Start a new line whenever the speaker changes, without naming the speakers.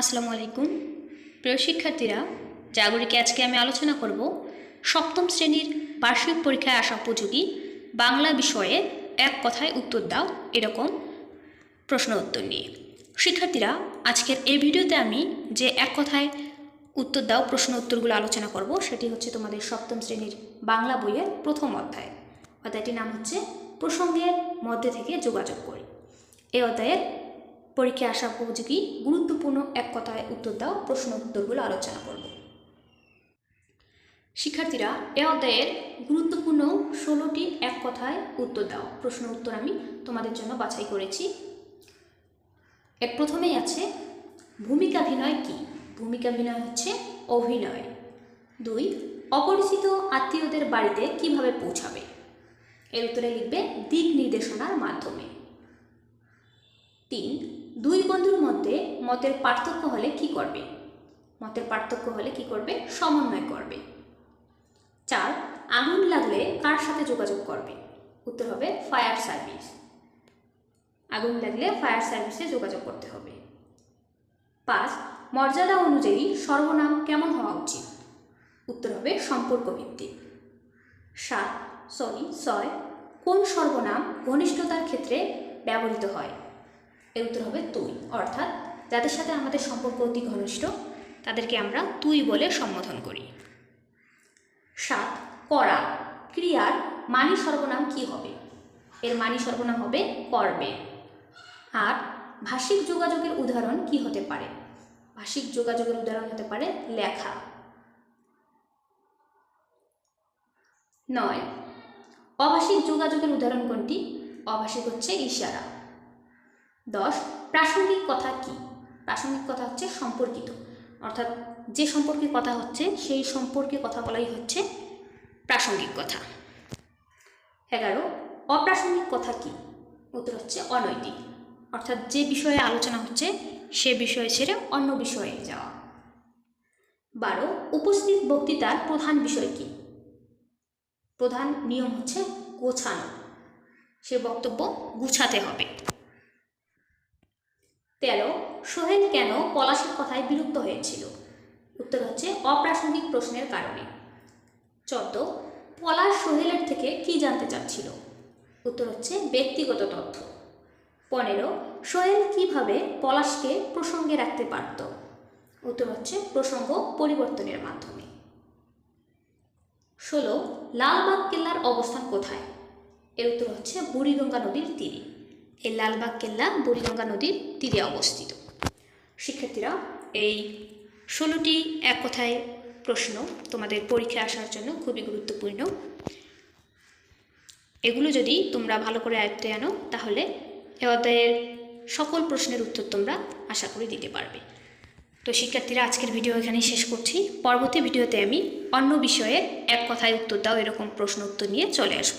আসসালামু আলাইকুম। প্রিয় শিক্ষার্থীরা, জাগরিকে আজকে আমি আলোচনা করব সপ্তম শ্রেণির বার্ষিক পরীক্ষায় আসা উপযোগী বাংলা বিষয়ে এক কথায় উত্তর দাও এরকম প্রশ্ন উত্তর নিয়ে। শিক্ষার্থীরা, আজকের এই ভিডিওতে আমি যে এক কথায় উত্তর দাও প্রশ্ন উত্তরগুলো আলোচনা করব সেটি হচ্ছে তোমাদের সপ্তম শ্রেণির বাংলা বইয়ের প্রথম অধ্যায়। অধ্যায়টির নাম হচ্ছে প্রসঙ্গের মধ্যে থেকে যোগাযোগ করি। এই অধ্যায়ের পরীক্ষায় আসা উপযোগী গুরুত্বপূর্ণ এক কথায় উত্তর দাও, প্রশ্ন উত্তরগুলো আলোচনা করব। শিক্ষার্থীরা, এ অধ্যায়ের গুরুত্বপূর্ণ ষোলোটি এক কথায় উত্তর দাও। প্রশ্ন উত্তর আমি তোমাদের জন্য বাছাই করেছি। এর প্রথমেই আছে ভূমিকাভিনয় কি? ভূমিকাভিনয় হচ্ছে অভিনয়। দুই, অপরিচিত আত্মীয়দের বাড়িতে কীভাবে পৌঁছাবে? এর উত্তরে লিখবে দিক নির্দেশনার মাধ্যমে। তিন দুই বন্ধুর মধ্যে মতের পার্থক্য হলে কি করবে? মতের পার্থক্য হলে কি করবে? সমন্বয় করবে। চার, আগুন লাগলে কার সাথে যোগাযোগ করবে? উত্তর হবে ফায়ার সার্ভিস। আগুন লাগলে ফায়ার সার্ভিসে যোগাযোগ করতে হবে। পাঁচ, মর্যাদা অনুযায়ী সর্বনাম কেমন হওয়া উচিত? উত্তর হবে সম্পর্ক ভিত্তিক। সাত সরি ছয়, কোন সর্বনাম ঘনিষ্ঠতার ক্ষেত্রে ব্যবহৃত হয়? এর উত্তর হবে তুই। অর্থাৎ যাদের সাথে আমাদের সম্পর্ক অতি ঘনিষ্ঠ, তাদেরকে আমরা তুই বলে সম্বোধন করি। সাত, করা। ক্রিয়ার মানি সর্বনাম কি হবে? এর মানি সর্বনাম হবে করবে আর ভাষিক যোগাযোগের উদাহরণ কি হতে পারে? ভাষিক যোগাযোগের উদাহরণ হতে পারে লেখা। নয়, অভাষিক যোগাযোগের উদাহরণ কোনটি? অভাষিক হচ্ছে ইশারা। দশ, প্রাসঙ্গিক কথা কি? প্রাসঙ্গিক কথা হচ্ছে সম্পর্কিত। অর্থাৎ যে সম্পর্কে কথা হচ্ছে, সেই সম্পর্কে কথা বলাই হচ্ছে প্রাসঙ্গিক কথা। এগারো, অপ্রাসঙ্গিক কথা কি? উত্তর হচ্ছে অনৈতিক। অর্থাৎ যে বিষয়ে আলোচনা হচ্ছে, সে বিষয় ছেড়ে অন্য বিষয়ে যাওয়া। বারো, উপস্থিত বক্তৃতার প্রধান বিষয় কি? প্রধান নিয়ম হচ্ছে গোছানো। সে বক্তব্য গুছাতে হবে। তেরো সোহেল কেন পলাশের কথায় বিলুপ্ত হয়েছিল? উত্তর হচ্ছে, অপ্রাসঙ্গিক প্রশ্নের কারণে। চোদ্দ, পলাশ সোহেলের থেকে কি জানতে চাচ্ছিল? উত্তর হচ্ছে, ব্যক্তিগত তথ্য। পনেরো, সোহেল কীভাবে পলাশকে প্রসঙ্গে রাখতে পারত? উত্তর হচ্ছে, প্রসঙ্গ পরিবর্তনের মাধ্যমে। ষোলো, লালবাগ কেল্লার অবস্থান কোথায়? এর উত্তর হচ্ছে, বুড়িগঙ্গা নদীর তীরে। এই লালবাগ কেল্লা বুড়িগঙ্গা নদীর তীরে অবস্থিত। শিক্ষার্থীরা, এই ষোলোটি এক কথায় প্রশ্ন তোমাদের পরীক্ষায় আসার জন্য খুবই গুরুত্বপূর্ণ। এগুলো যদি তোমরা ভালো করে আয়ত্তে আনো, তাহলে এ অধ্যায়ের সকল প্রশ্নের উত্তর তোমরা আশা করি দিতে পারবে। তো শিক্ষার্থীরা, আজকের ভিডিও এখানেই শেষ করছি। পরবর্তী ভিডিওতে আমি অন্য বিষয়ে এক কথায় উত্তর দাও, এরকম প্রশ্ন উত্তর নিয়ে চলে আসব।